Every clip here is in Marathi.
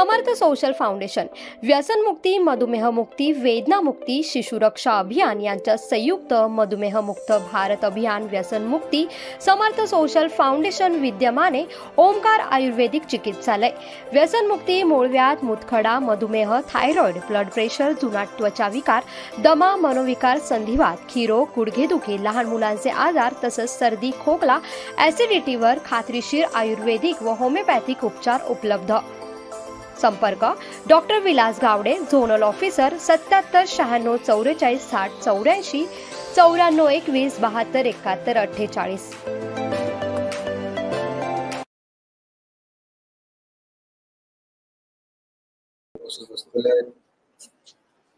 समर्थ सोशल फाउंडेशन व्यसनमुक्ती मधुमेहमुक्ती वेदनामुक्ती शिशुरक्षा अभियान यांच्या संयुक्त मधुमेहमुक्त भारत अभियान व्यसनमुक्ती समर्थ सोशल फाउंडेशन विद्यमाने ओंकार आयुर्वेदिक चिकित्सालय. व्यसनमुक्ती मूळव्याध मुतखडा मधुमेह थायरॉइड ब्लड प्रेशर जुनाट त्वचा विकार दमा मनोविकार संधिवात खिरो गुडघेदुखी लहान मुलांचे आजार तसंच सर्दी खोकला ॲसिडिटीवर खात्रीशीर आयुर्वेदिक व होमिओपॅथिक उपचार उपलब्ध. संपर्क. Doctor Vilas Gawade zonal officer सत्याहत्तर शहाण्णव चौवेचाळीस साठ चौऱ्याऐंशी चौऱ्याण्णव एकवीस बहात्तर एकाहत्तर अठ्ठेचाळीस.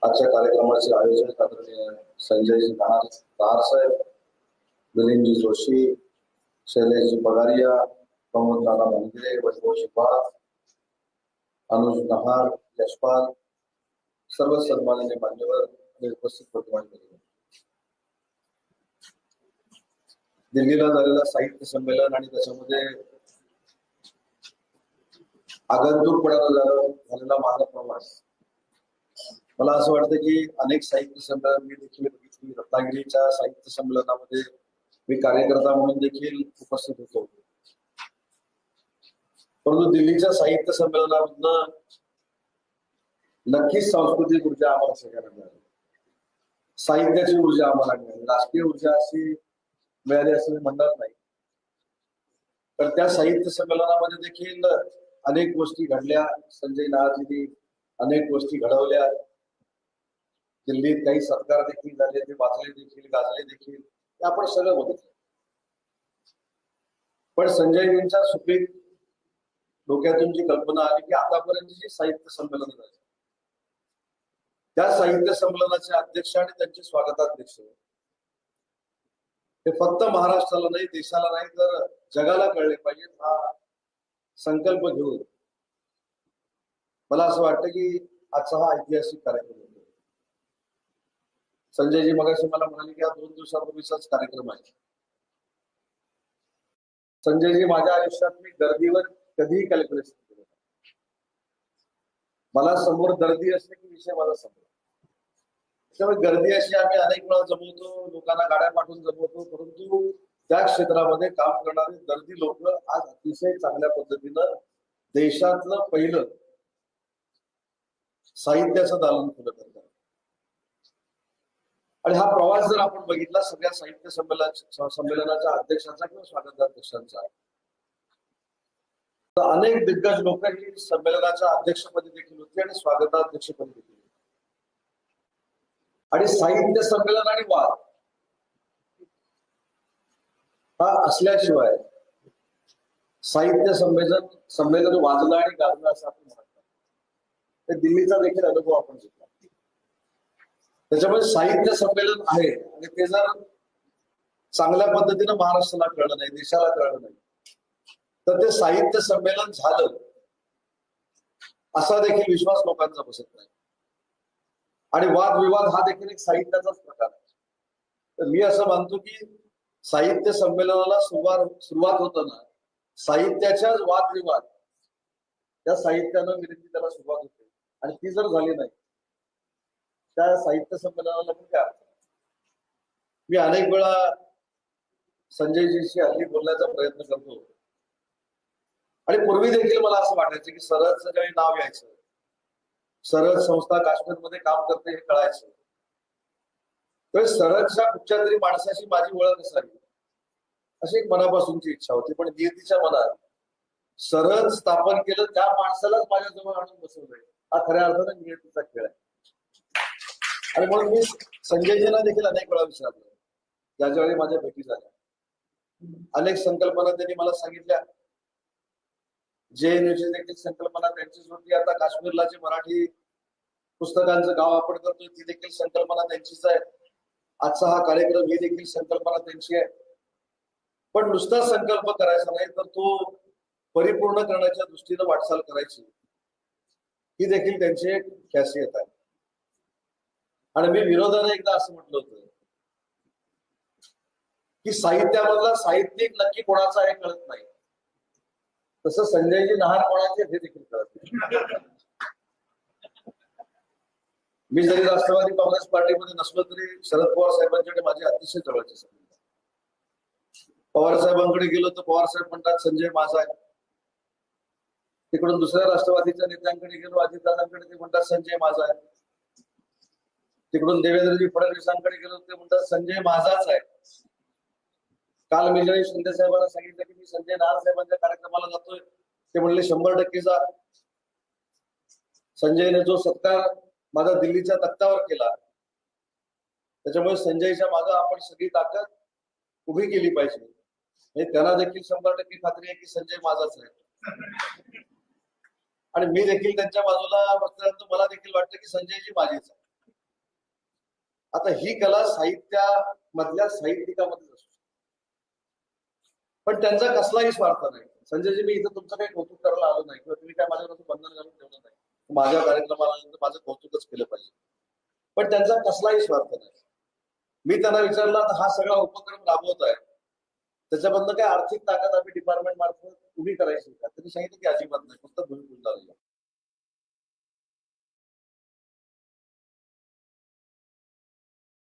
आजच्या कार्यक्रमाचे आयोजन आदरणीय संजयजी साहेब मिलिंदजी जोशी शैलेशजी पगारिया प्रमोद नाना मंदिरे वैभव शिपाळ अनुज नहार यशपाल सर्व सन्माननीय मान्यवर आणि उपस्थित प्रतिमान दिल्लीला झालेला साहित्य संमेलन आणि त्याच्यामध्ये आगंतुकपणाला झालेला माझा प्रवास. मला असं वाटतं की अनेक साहित्य संमेलन मी देखील बघितली. रत्नागिरीच्या साहित्य संमेलनामध्ये मी कार्यकर्ता म्हणून देखील उपस्थित होतो. परंतु दिल्लीच्या साहित्य संमेलनामधनं नक्कीच सांस्कृतिक ऊर्जा आम्हाला सगळ्यांना मिळाली. साहित्याची ऊर्जा आम्हाला मिळाली. राजकीय ऊर्जा अशी मिळाली असं मी म्हणणार नाही. तर त्या साहित्य संमेलनामध्ये देखील अनेक गोष्टी घडल्या. संजय नाहरजींनी अनेक गोष्टी घडवल्या. दिल्लीत काही सत्कार देखील झाले ते वाचले देखील गाजले देखील. ते आपण सगळं बघितलं. पण संजयजींच्या सुपीक डोक्यातून जी कल्पना आली की आतापर्यंत जी साहित्य संमेलन झाले. त्या साहित्य संमेलनाचे अध्यक्ष आणि त्यांचे स्वागताध्यक्ष. हे फक्त महाराष्ट्राला नाही देशाला नाही तर जगाला कळले पाहिजे हा संकल्प घेऊन. मला असं वाटतं की आजचा हा ऐतिहासिक कार्यक्रम होतो. संजयजी मगाशी मला म्हणाले की हा दोन दिवसापूर्वीचाच कार्यक्रम आहे. संजयजी माझ्या आयुष्यात मी गर्दीवर कधीही कॅल्क्युलेशन केलं मला समोर गर्दी असते की विषय मला समोर. त्यामुळे गर्दी अशी आम्ही अनेक वेळा जमवतो लोकांना गाड्या पाठवून जमवतो परंतु त्या क्षेत्रामध्ये काम करणारे दर्दी लोक आज अतिशय चांगल्या पद्धतीनं देशातलं पहिलं साहित्याचं दालन खुलं करतात आणि हा प्रवास जर आपण बघितला सगळ्या साहित्य संमेलन संमेलनाच्या अध्यक्षांचा किंवा स्वागताध्यक्षांचा अनेक दिग्गज लोक ही संमेलनाच्या अध्यक्षपदी देखील होती आणि स्वागताध्यक्षपदी देखील होती. आणि साहित्य संमेलन आणि वाद हा असल्याशिवाय साहित्य संमेलन संमेलन वाजलं आणि गाजलं असं आपण म्हणत. ते दिल्लीचा देखील अनुभव आपण घेतला. त्याच्यामुळे साहित्य संमेलन आहे आणि ते जर चांगल्या पद्धतीनं महाराष्ट्राला कळलं नाही देशाला कळलं नाही तर ते साहित्य संमेलन झालं. असा देखील विश्वास लोकांचा बसत नाही. आणि वादविवाद हा देखील एक साहित्याचाच प्रकार आहे. तर मी असं मानतो की साहित्य संमेलनाला सुरुवात सुरुवात होताना साहित्याच्याच वादविवाद त्या साहित्यानं विनंती त्याला सुरुवात होते. आणि ती जर झाली नाही त्या साहित्य संमेलनाला पण काय अर्थ मी अनेक वेळा संजयजीशी हल्ली बोलण्याचा प्रयत्न करतो. आणि पूर्वी देखील मला असं वाटायचं की सरळचं काही नाव यायचं सरळ संस्था काश्मीरमध्ये काम करते हे कळायचं. तर सरळच्या कुठच्या तरी माणसाशी माझी ओळख असावी अशी एक मनापासूनची इच्छा होती. पण नियतीच्या मनात सरळ स्थापन केलं त्या माणसालाच माझ्याजवळ आणून बसवलंय. हा खऱ्या अर्थानं नियतीचा खेळ आहे. आणि म्हणून मी संजयजींना देखील अनेक वेळा विचारलं. ज्याच्या वेळी माझ्या भेटी झाल्या. अनेक संकल्पना त्यांनी मला सांगितल्या. जे ची देखील संकल्पना त्यांचीच होती. आता काश्मीरला जे मराठी पुस्तकांचं गाव आपण करतोय ती देखील संकल्पना त्यांचीच आहे. आजचा हा कार्यक्रम ही देखील संकल्पना त्यांची आहे. पण नुसता संकल्प करायचा नाही तर तो परिपूर्ण करण्याच्या दृष्टीनं वाटचाल करायची. ही देखील त्यांची एक खासियत आहे. आणि मी विरोधाने एकदा असं म्हटलं होतं की साहित्यामधला साहित्यिक नक्की कोणाचा हे कळत नाही. तसं संजयजी नहार कोणाचे हे देखील कळत मी जरी राष्ट्रवादी काँग्रेस पार्टीमध्ये नसलो तरी शरद पवार साहेबांच्याकडे माझे अतिशय जवळचे संबंध पवार साहेबांकडे गेलो तर पवार साहेब म्हणतात संजय माझा आहे तिकडून दुसऱ्या राष्ट्रवादीच्या नेत्यांकडे गेलो अजितदादांकडे ते म्हणतात संजय माझा आहे तिकडून देवेंद्रजी फडणवीसांकडे गेलो ते म्हणतात संजय माझाच आहे. काल मी ज्यावेळी शिंदे साहेबांना सांगितलं की मी संजय नाथ साहेबांच्या कार्यक्रमाला जातोय ते म्हणले शंभर टक्केचा संजयने जो सत्कार माझा दिल्लीच्या तख्तावर केला त्याच्यामुळे संजयच्या मागे आपण सगळी ताकद उभी केली पाहिजे. हे त्यांना देखील शंभर टक्के खात्री आहे की संजय माझाच आहे. आणि मी देखील त्यांच्या बाजूला बसल्यानंतर मला देखील वाटतं की संजयजी माझीच आहे. आता ही कला साहित्यामधल्या साहित्यिकामध्येच असू. पण त्यांचा कसलाही स्वार्थ नाही. संजयजी मी इथं तुमचं काही कौतुक करायला आलो नाही किंवा तुम्ही काय माझ्यावर बंधन घालून ठेवलं नाही माझ्या कार्यक्रमाला आल्यानंतर माझं कौतुकच केलं पाहिजे. पण त्यांचा कसलाही स्वार्थ नाही. मी त्यांना विचारलं आता हा सगळा उपक्रम राबवत आहे. त्याच्यामधनं काय आर्थिक ताकद आम्ही डिपार्टमेंट मार्फत उभी करायची का? त्यांनी सांगितलं की अजिबात नाही फक्त भूमी झालेलं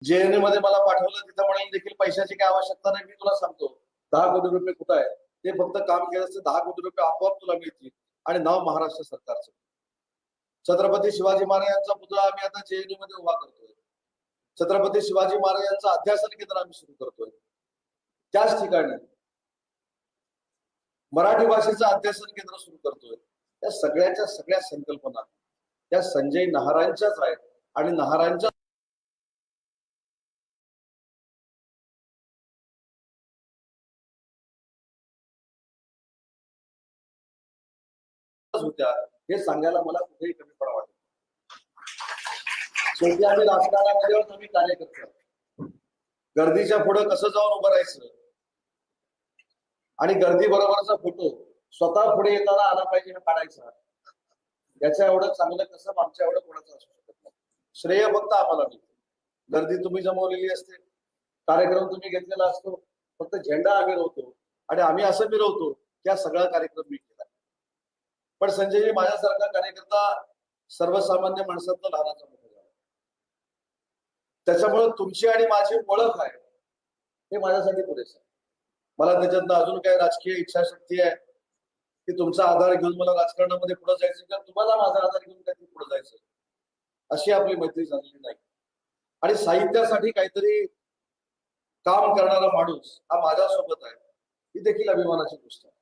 जेएनए मध्ये मला पाठवलं तिथं म्हणाल देखील पैशाची काय आवश्यकता नाही मी तुला सांगतो. दहा कोटी रुपये कुठं आहे? ते फक्त काम केलं असतं दहा कोटी रुपये आपोआप तुला मिळतील. आणि नाव महाराष्ट्र सरकारचं. छत्रपती शिवाजी महाराजांचा पुतळा आम्ही आता जेएनयू मध्ये उभा करतोय. छत्रपती शिवाजी महाराजांचं अध्यासन केंद्र आम्ही सुरू करतोय. त्याच ठिकाणी मराठी भाषेचं अध्यासन केंद्र सुरू करतोय. त्या सगळ्याच्या सगळ्या संकल्पना त्या संजय नहारांच्याच आहेत. आणि नहारांच्या होत्या. हे सांगायला मला कुठेही कमीपणा वाटत शेवटी आम्ही राजकारणामध्ये आम्ही कार्यकर्ते गर्दीच्या पुढे कसं जाऊन उभं राहायचं? आणि गर्दी बरोबरचा फोटो स्वतः पुढे येताना आला पाहिजे हे काढायचा. याच्या एवढं चांगलं कसं आमच्या एवढं कोणाचं असू शकत नाही. श्रेय फक्त आम्हाला मिळतं गर्दी तुम्ही जमवलेली असते. कार्यक्रम तुम्ही घेतलेला असतो. फक्त झेंडा आम्ही रोवतो. आणि आम्ही असं मिरवतो की हा सगळा कार्यक्रम मी केला. पण संजयजी माझ्यासारखा कार्यकर्ता सर्वसामान्य माणसातला लहानाचा मोठा झाला. त्याच्यामुळे तुमची आणि माझी ओळख आहे हे माझ्यासाठी पुरेसं आहे. मला त्याच्यातनं अजून काय राजकीय इच्छाशक्ती आहे की तुमचा आधार घेऊन मला राजकारणामध्ये पुढे जायचं किंवा तुम्हाला माझा आधार घेऊन काहीतरी पुढे जायचं अशी आपली मैत्री झालेली नाही. आणि साहित्यासाठी काहीतरी काम करणारा माणूस हा माझ्यासोबत आहे ही देखील अभिमानाची गोष्ट आहे.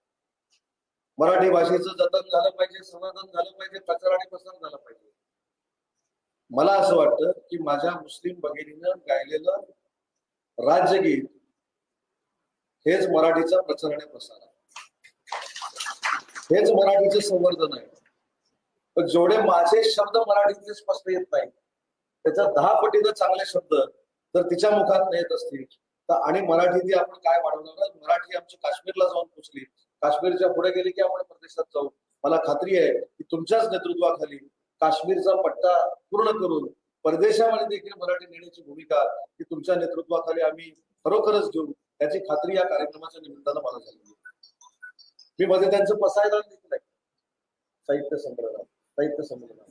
मराठी भाषेचं जतन झालं पाहिजे संवर्धन झालं पाहिजे प्रचार आणि प्रसार झाला पाहिजे. मला असं वाटतं की माझ्या मुस्लिम भगिनीनं गायलेलं राज्यगीत हेच मराठीचा प्रचार आणि प्रसार आहे. हेच मराठीचं संवर्धन आहे. पण जेवढे माझे शब्द मराठीतले स्पष्ट येत नाही त्याच्या दहा पटीनं चांगले शब्द जर तिच्या मुखात येत असतील तर आणि मराठी ती आपण काय वाढवणार मराठी आमची काश्मीरला जाऊन पोचली. काश्मीरच्या पुढे गेले की आपण प्रदेशात जाऊ. मला खात्री आहे की तुमच्याच नेतृत्वाखाली काश्मीरचा पट्टा पूर्ण करून परदेशामध्ये देखील मराठी नेण्याची भूमिका ही तुमच्या नेतृत्वाखाली आम्ही खरोखरच घेऊ याची खात्री या कार्यक्रमाच्या निमित्तानं मला झाली. मी मध्ये त्यांचं पसायदान देखील आहे साहित्य संग्रह साहित्य संग्रह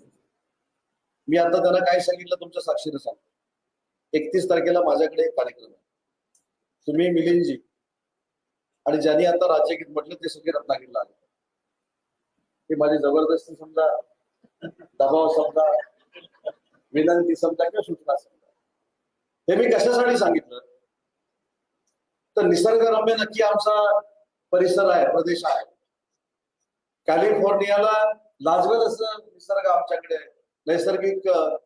मी आता त्यांना काय सांगितलं तुमच्या साक्षीनं सांगतो. एकतीस तारखेला माझ्याकडे एक कार्यक्रम आहे. तुम्ही मिलिंदजी आणि ज्यांनी आता राज्यगीत म्हटलं ते सगळे रत्नागिरीला आले. ते माझी जबरदस्ती समजा दबाव समजा विनंती समजा किंवा सूचना समजा. हे मी कशासाठी सांगितलं? तर निसर्गरम्य नक्की आमचा परिसर आहे प्रदेश आहे. कॅलिफोर्नियाला लाजवेल असं निसर्ग आमच्याकडे नैसर्गिक अं,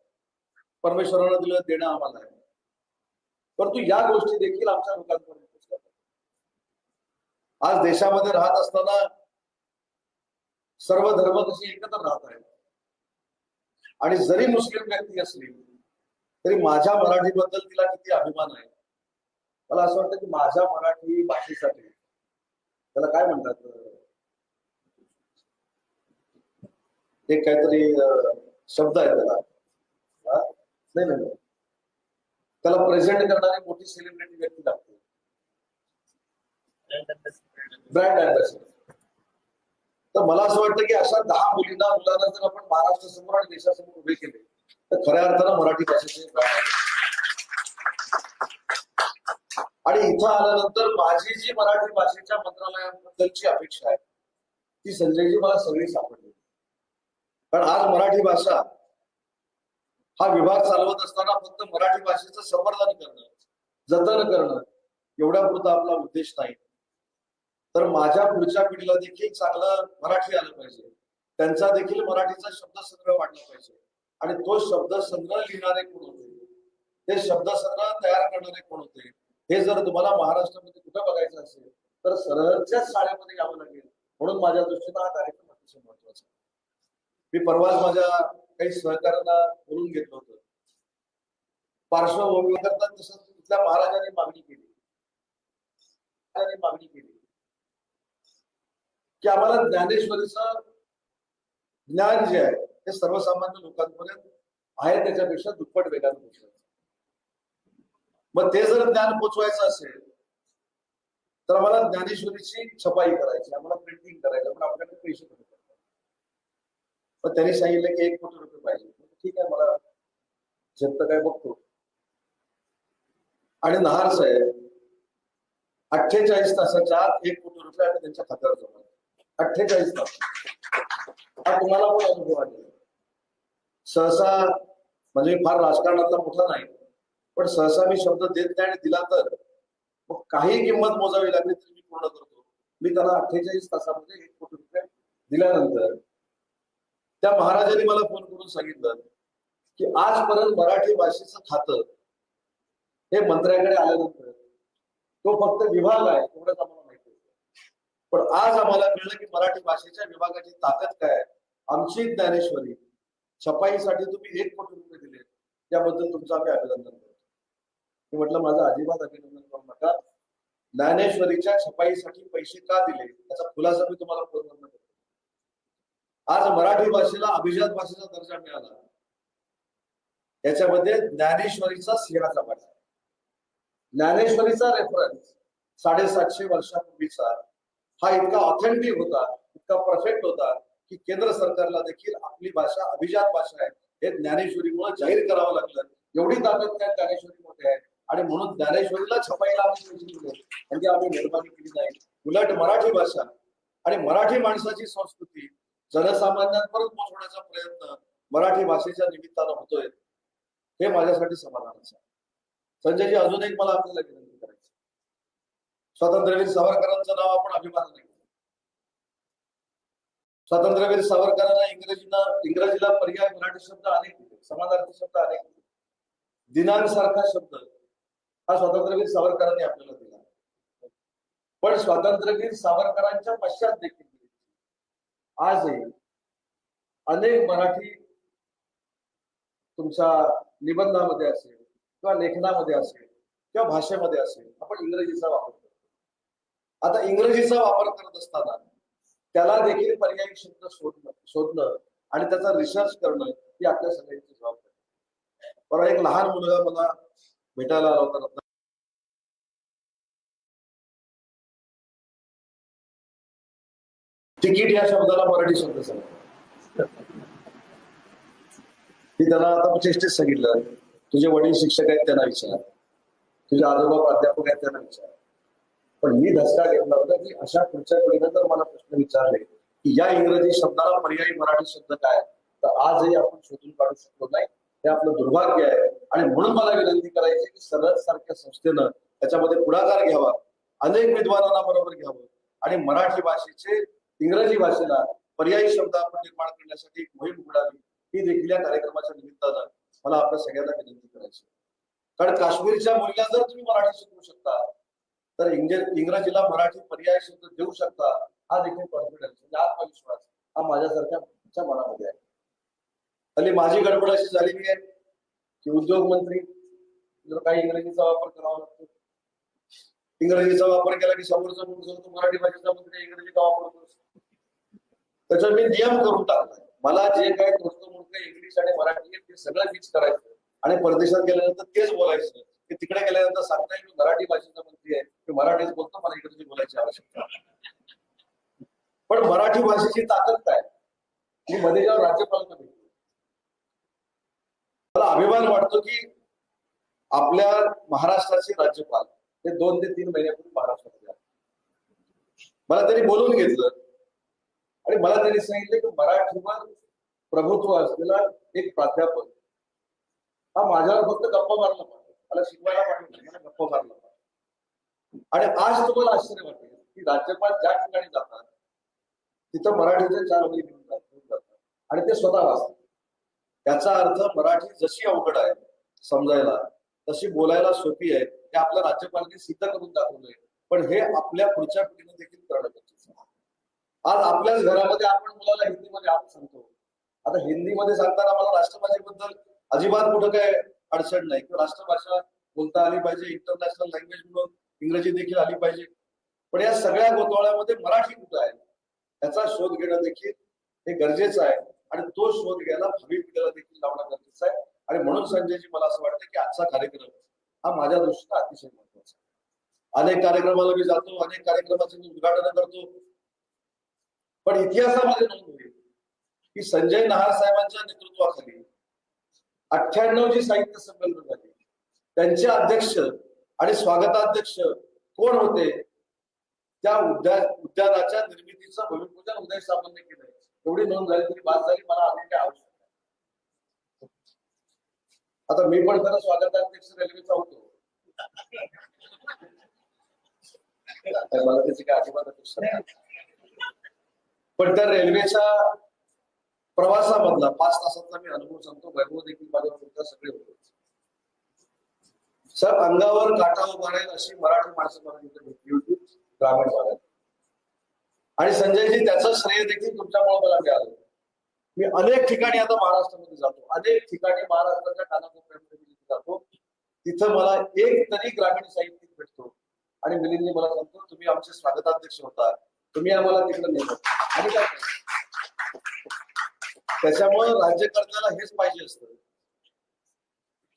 परमेश्वरानं दिलं देणं आम्हाला आहे. परंतु या गोष्टी देखील आमच्या लोकांपर्यंत आज देशामध्ये राहत असताना सर्व धर्म कशी एकत्र राहत आहेत? आणि जरी मुस्लिम व्यक्ती असली तरी माझ्या मराठीबद्दल तिला किती अभिमान आहे? मला असं वाटतं की माझ्या मराठी भाषेसाठी त्याला काय म्हणतात? एक काहीतरी शब्द आहे त्याला. नाही नाही नाही. त्याला प्रेझेंट करणारी मोठी सेलिब्रिटी व्यक्ती लागते ब्रँड अँबॅसिडर तर मला असं वाटतं की अशा दहा मुलींना मुलांना जर आपण महाराष्ट्र समोर आणि देशासमोर उभे केले तर खऱ्या अर्थानं मराठी भाषेचे आणि इथं आल्यानंतर माझी जी मराठी भाषेच्या मंत्रालयाबद्दलची अपेक्षा आहे ती संजयजी मला सगळी सापडली. कारण आज मराठी भाषा हा विभाग चालवत असताना फक्त मराठी भाषेचं संवर्धन करणं जतन करणं एवढ्या पुरता आपला उद्देश नाही. तर माझ्या पुढच्या पिढीला देखील चांगलं मराठी आलं पाहिजे. त्यांचा देखील मराठीचा शब्दसंग्रह वाढला पाहिजे. आणि तो शब्दसंग्रह लिहिणारे कोण होते? ते शब्दसंग्रह तयार करणारे कोण होते? हे जर तुम्हाला महाराष्ट्रामध्ये कुठं बघायचं असेल तर सरळच्याच शाळेमध्ये यावं लागेल. म्हणून माझ्या दृष्टीनं हा कार्यक्रम अतिशय महत्त्वाचा मी परवाच माझ्या काही सहकार्यांना बोलून घेतलं होतं. पार्श्वभूमी करता तसं तिथल्या महाराजांनी मागणी केली. मागणी केली. की आम्हाला ज्ञानेश्वरीचं ज्ञान जे आहे ते सर्वसामान्य लोकांपर्यंत आहे त्याच्यापेक्षा दुप्पट वेगाने पोहोचवायचं मग ते जर ज्ञान पोचवायचं असेल तर आम्हाला ज्ञानेश्वरीची छपाई करायची आम्हाला प्रिंटिंग करायचं पण आपल्याकडे पैसे कमी पण त्यांनी सांगितलं की एक कोटी रुपये पाहिजे. ठीक आहे मला झेपतं काय बघतो. आणि नहार साहेब अठ्ठेचाळीस तासाच्या आत एक कोटी रुपये आम्ही त्यांच्या खात्यावर जमा अठ्ठेचाळीस तास हा तुम्हाला पण अनुभव आहे. सहसा म्हणजे फार राजकारणातला मोठा नाही पण सहसा मी शब्द देत नाही आणि दिला तर मग काही किंमत मोजावी लागली तरी मी पूर्ण करतो. मी त्याला अठ्ठेचाळीस तासामध्ये एक कोटी रुपये दिल्यानंतर त्या महाराजांनी मला फोन करून सांगितलं की आजपर्यंत मराठी भाषेचं खातं हे मंत्र्याकडे आल्यानंतर तो फक्त विभाग आहे एवढंच आम्हाला पण आज आम्हाला कळलं की मराठी भाषेच्या विभागाची ताकद काय आमची ज्ञानेश्वरी छपाईसाठी तुम्ही एक कोटी रुपये दिले त्याबद्दल तुमचं आम्ही अभिनंदन करतो. मी म्हटलं माझं अजिबात अभिनंदन करू नका. ज्ञानेश्वरीच्या छपाईसाठी पैसे का दिले? त्याचा खुलासा मी तुम्हाला पूर्ण करतो. आज मराठी भाषेला अभिजात भाषेचा दर्जा मिळाला. याच्यामध्ये ज्ञानेश्वरीचा सिंहा वाटा ज्ञानेश्वरीचा रेफरन्स साडेसातशे वर्षापूर्वीचा हा इतका ऑथेंटिक होता इतका परफेक्ट होता की केंद्र सरकारला देखील आपली भाषा अभिजात भाषा आहे. हे ज्ञानेश्वरीमुळे जाहीर करावं लागलं. एवढी ताकद त्या ज्ञानेश्वरीमध्ये आहे. आणि म्हणून ज्ञानेश्वरीला छपायला आम्ही म्हणजे आम्ही निर्माण केली नाही. उलट मराठी भाषा आणि मराठी माणसाची संस्कृती जनसामान्यांपर्यंत पोहोचवण्याचा प्रयत्न मराठी भाषेच्या निमित्तानं होतोय. हे माझ्यासाठी समाधानाचं आहे. संजयजी अजून एक मला आपल्याला स्वातंत्र्यवीर सावरकरांचं नाव आपण अभिमानाने स्वातंत्र्यवीर सावरकरांना इंग्रजीना इंग्रजीला पर्याय मराठी शब्द अनेक होते समानार्थी शब्द अनेक होते. दिनांसारखा शब्द हा स्वातंत्र्यवीर सावरकरांनी आपल्याला दिला. पण स्वातंत्र्यवीर सावरकरांच्या पश्चात देखील आजही अनेक मराठी तुमच्या निबंधामध्ये असेल किंवा लेखनामध्ये असेल किंवा भाषेमध्ये असेल आपण इंग्रजीचा वापर आता इंग्रजीचा वापर करत असताना त्याला देखील पर्यायी शब्द शोधणं शोधणं आणि त्याचा रिसर्च करणं ही आपल्या सगळ्यांची जबाबदारी आहे. परवा एक लहान मुलगा मला भेटायला आला होता. रत्ना- तिकीट या शब्दाला मराठी शब्द सांग मी त्याला आता चेष्टेच सांगितलं तुझे वडील शिक्षक आहेत त्यांना विचार. तुझे आजोबा प्राध्यापक आहेत त्यांना विचार. पण मी धसका घेतला होता की अशा पुढच्या पिढीनं जर मला प्रश्न विचारले की या इंग्रजी शब्दाला पर्यायी मराठी शब्द काय? तर आजही आपण शोधून काढू शकलो नाही. हे आपलं दुर्भाग्य आहे. आणि म्हणून मला विनंती करायची की सरळ सारख्या संस्थेनं त्याच्यामध्ये पुढाकार घ्यावा. अनेक विद्वानांना बरोबर घ्यावं. आणि मराठी भाषेचे इंग्रजी भाषेला पर्यायी शब्द आपण निर्माण करण्यासाठी एक मोहीम उघडावी. ही देखील या कार्यक्रमाच्या निमित्तानं मला आपल्या सगळ्यांना विनंती करायची कारण काश्मीरच्या मुलीला जर तुम्ही मराठी शिकवू शकता तर इंग्रजीला मराठी पर्याय शब्द देऊ शकता हा देखील कॉन्फिडन्स म्हणजे आत्मविश्वास हा माझ्यासारख्या मनामध्ये आहे. हल्ली माझी गडबड अशी झालेली आहे की उद्योग मंत्री जर काही इंग्रजीचा वापर करावा लागतो. इंग्रजीचा वापर केला की समोरचा माणूस मराठी भाषेचा मंत्री इंग्रजी का करतो त्याच्यावर मी नियम करून टाकलाय. मला जे काय दोस्त मूर्ख इंग्लिश आणि मराठी ते सगळं मिक्स करायचं. आणि परदेशात गेल्यानंतर तेच बोलायचं. की तिकडे गेल्यानंतर सांगता येईल मी मराठी भाषेचा मंत्री आहे. मराठीच बोलतो मला इंग्रजी बोलायची आवश्यकता पण मराठी भाषेची ताकद काय? मी मध्ये जेव्हा राज्यपालांना भेटतो मला अभिमान वाटतो की आपल्या महाराष्ट्राचे राज्यपाल हे दोन ते तीन महिन्यापूर्वी महाराष्ट्रामध्ये मला त्यांनी बोलून घेतलं आणि मला त्यांनी सांगितलं की मराठीवर प्रभुत्व असलेला एक प्राध्यापक हा माझ्यावर फक्त गप्पा मारला मला शिकवायला पाठवलं गप्पा मारला आणि आज तुम्हाला आश्चर्य वाटेल की राज्यपाल ज्या ठिकाणी जातात तिथं मराठीचे चार वही घेऊन जातात आणि ते स्वतः वाचतात. त्याचा अर्थ मराठी जशी अवघड आहे समजायला तशी बोलायला सोपी आहे ते आपल्या राज्यपालांनी सिद्ध करून दाखवलंय पण हे आपल्या पुढच्या पिढीने देखील करणं गरजेचं आहे. आज आपल्याच घरामध्ये आपण मुलाला हिंदीमध्ये आपण सांगतो. आता हिंदीमध्ये सांगताना मला राष्ट्रभाषेबद्दल अजिबात कुठं काय अडचण नाही. किंवा राष्ट्रभाषा बोलता आली पाहिजे इंटरनॅशनल लँग्वेज म्हणून इंग्रजी देखील आली पाहिजे. पण या सगळ्या गोंधळामध्ये मराठी कुठं आहे? याचा शोध घेणं देखील हे गरजेचं आहे. आणि तो शोध घ्यायला भावी पिढीला देखील लावणं गरजेचं आहे. आणि म्हणून संजयजी मला असं वाटतं की आजचा कार्यक्रम हा माझ्या दृष्टीने अतिशय महत्त्वाचा आहे. अनेक कार्यक्रमाला मी जातो अनेक कार्यक्रमाचे मी उद्घाटन करतो. पण इतिहासामध्ये नोंद होईल की संजय नहार साहेबांच्या नेतृत्वाखाली अठ्ठ्याण्णव जी साहित्य संमेलन झाली. त्यांचे अध्यक्ष आणि स्वागताध्यक्ष कोण होते? त्या उद्या उद्यानाच्या निर्मितीचं भूमिपूजन उदय सामंतने केलंय. एवढी नोंद झाली तरी बाद झाली मला अजून काय आवश्यक नाही. आता मी पण खरं स्वागताध्यक्ष रेल्वेचा होतो. मला त्याची काय अजिबात अपेक्षा पण त्या रेल्वेच्या प्रवासामधला पाच तासातला मी अनुभव सांगतो. वैभव देखील माझ्या सगळे होते. सर अंगावर काटा उभा राहील अशी मराठी माणसं मला तिथे भेटली होती ग्रामीण भागात. आणि संजयजी त्याचं श्रेय देखील तुमच्यामुळे मला मिळालं. मी अनेक ठिकाणी आता महाराष्ट्रामध्ये जातो. अनेक ठिकाणी महाराष्ट्राच्या कानाकोपऱ्यामध्ये मी जातो. तिथं मला एक तरी ग्रामीण साहित्यिक भेटतो. आणि मिलिंदजी मला सांगतो तुम्ही आमचे स्वागताध्यक्ष होता. तुम्ही आम्हाला तिकडे नेतो आणि काय त्याच्यामुळे राज्यकर्त्याला हेच पाहिजे असत.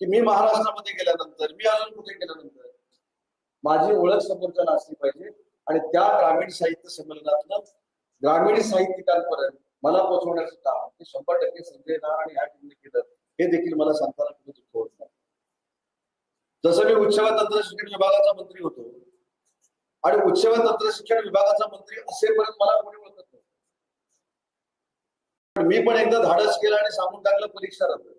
की मी महाराष्ट्रामध्ये गेल्यानंतर मी अजून कुठे गेल्यानंतर माझी ओळख समोरच्याला असली पाहिजे. आणि त्या ग्रामीण साहित्य संमेलनातलं ग्रामीण साहित्यिकांपर्यंत मला पोहोचवण्याचं काम हे शंभर टक्के संजय नार आणि या टीमने केलं हे देखील मला सांगताना कुठे दुःख होत नाही. जसं मी उच्च व तंत्रशिक्षण विभागाचा मंत्री होतो आणि उच्च व तंत्र शिक्षण विभागाचा मंत्री असेपर्यंत मला कोणी ओळखत मी पण एकदा धाडस केलं आणि सांगून टाकलं परीक्षा रद्द.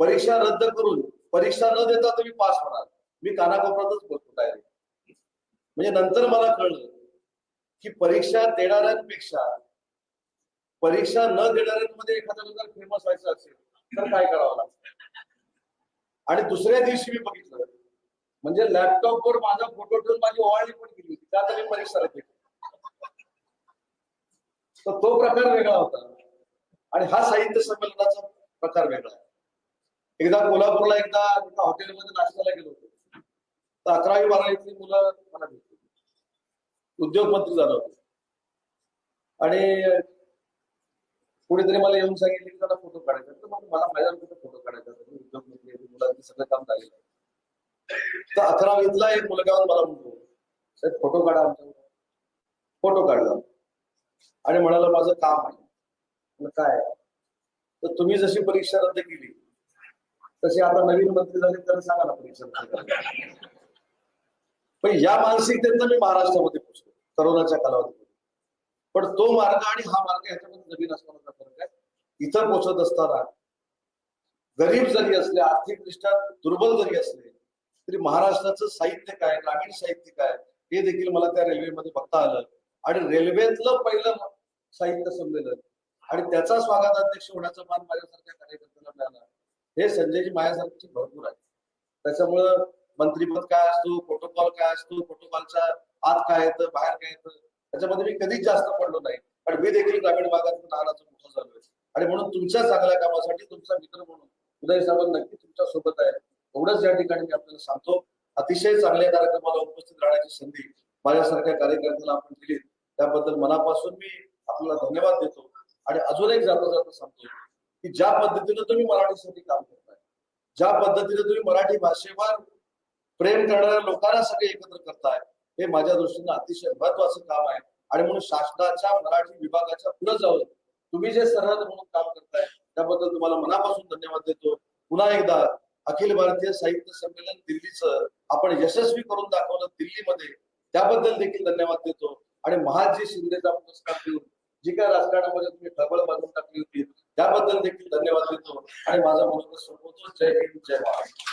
परीक्षा रद्द करून परीक्षा न देता तुम्ही पास होणार. मी कानाकोपऱ्यातच बोलतो डायरेक्ट म्हणजे नंतर मला कळलं की परीक्षा देणाऱ्यांपेक्षा परीक्षा न देणाऱ्यांमध्ये एखाद्याला जर फेमस व्हायचं असेल तर काय करावं लागतं? आणि दुसऱ्या दिवशी मी बघितलं म्हणजे लॅपटॉपवर माझा फोटो ठेवून माझी ओवाळणी पण केली होती. त्यात मी परीक्षा रद्द तर तो प्रकार वेगळा होता. आणि हा साहित्य संमेलनाचा प्रकार वेगळा. आहे एकदा कोल्हापूरला एकदा एका हॉटेलमध्ये नाश्त्याला गेलो होतो. तर अकरावी बारावीतली मुलं मला भेटली. उद्योगमंत्री झालं होतं. आणि कुणीतरी मला येऊन सांगितले की त्याला फोटो काढायचा तर मग मला माझ्यावर कुठे फोटो काढायचा मी उद्योगमंत्री मुलांचं सगळं काम झालेलं तर अकरावीतला एक मुलगा मला म्हणतो साहेब फोटो काढा आमच्या फोटो काढला आणि म्हणाला माझं काम आहे. काय? तर तुम्ही जशी परीक्षा रद्द केली तसे आता नवीन मंत्री झाले तर सांगा ना परीक्षा पण या मानसिकतेतनं मी महाराष्ट्रामध्ये पोहोचलो करोनाच्या कालावधीमध्ये. पण तो मार्ग आणि हा मार्ग ह्याच्यामध्ये नवीन असताना फरक आहे. इथं पोहोचत असताना गरीब जरी असले आर्थिकदृष्ट्या दुर्बल जरी असले तरी महाराष्ट्राचं साहित्य काय ग्रामीण साहित्य काय हे देखील मला त्या रेल्वेमध्ये बघता आलं. आणि रेल्वेतलं पहिलं साहित्य संमेलन आणि त्याचा स्वागताध्यक्ष होण्याचा मान माझ्यासारख्या कार्यकर्त्याला मिळाला. हे संजयजी माझ्यासारखी भरपूर आहे त्याच्यामुळं मंत्रीपद काय असतो प्रोटोकॉल काय असतो प्रोटोकॉलच्या आत काय येतं बाहेर काय येतं त्याच्यामध्ये मी कधीच जास्त पडलो नाही. पण मी देखील ग्रामीण भागात लहानाचं मोठं झालोय आणि म्हणून तुमच्या चांगल्या कामासाठी तुमचा मित्र म्हणून उदय सावंत नक्की तुमच्यासोबत आहे. एवढंच या ठिकाणी मी आपल्याला सांगतो. अतिशय चांगल्या कार्यक्रमाला उपस्थित राहण्याची संधी माझ्यासारख्या कार्यकर्त्याला आपण दिली त्याबद्दल मनापासून मी आपल्याला धन्यवाद देतो. आणि अजून एक जाता जाता सांगतो की ज्या पद्धतीनं तुम्ही मराठीसाठी काम करताय ज्या पद्धतीने तुम्ही मराठी भाषेवर प्रेम करणाऱ्या लोकांना सगळे एकत्र करताय हे माझ्या दृष्टीनं अतिशय महत्वाचं काम आहे. आणि म्हणून शासनाच्या मराठी विभागाच्या पुढे जाऊन तुम्ही जे सरहद म्हणून काम करताय त्याबद्दल तुम्हाला मनापासून धन्यवाद देतो. पुन्हा एकदा अखिल भारतीय साहित्य संमेलन दिल्लीचं आपण यशस्वी करून दाखवलं दिल्लीमध्ये त्याबद्दल देखील धन्यवाद देतो. आणि महाजी शिंदेचा पुरस्कार देऊन जी काय राजकारणामध्ये तुम्ही खळबळ बांधून टाकली होती त्याबद्दल देखील धन्यवाद देतो. आणि माझा मनोगत संपवतो. जय हिंद जय महाराष्ट्र.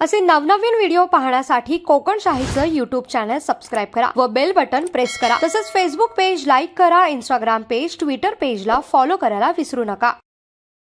असे नवनवीन व्हिडिओ पाहण्यासाठी कोकणशाहीचं युट्यूब चॅनल सबस्क्राईब करा व बेल बटन प्रेस करा. तसंच फेसबुक पेज लाईक करा इंस्टाग्राम पेज ट्विटर पेजला फॉलो करायला विसरू नका.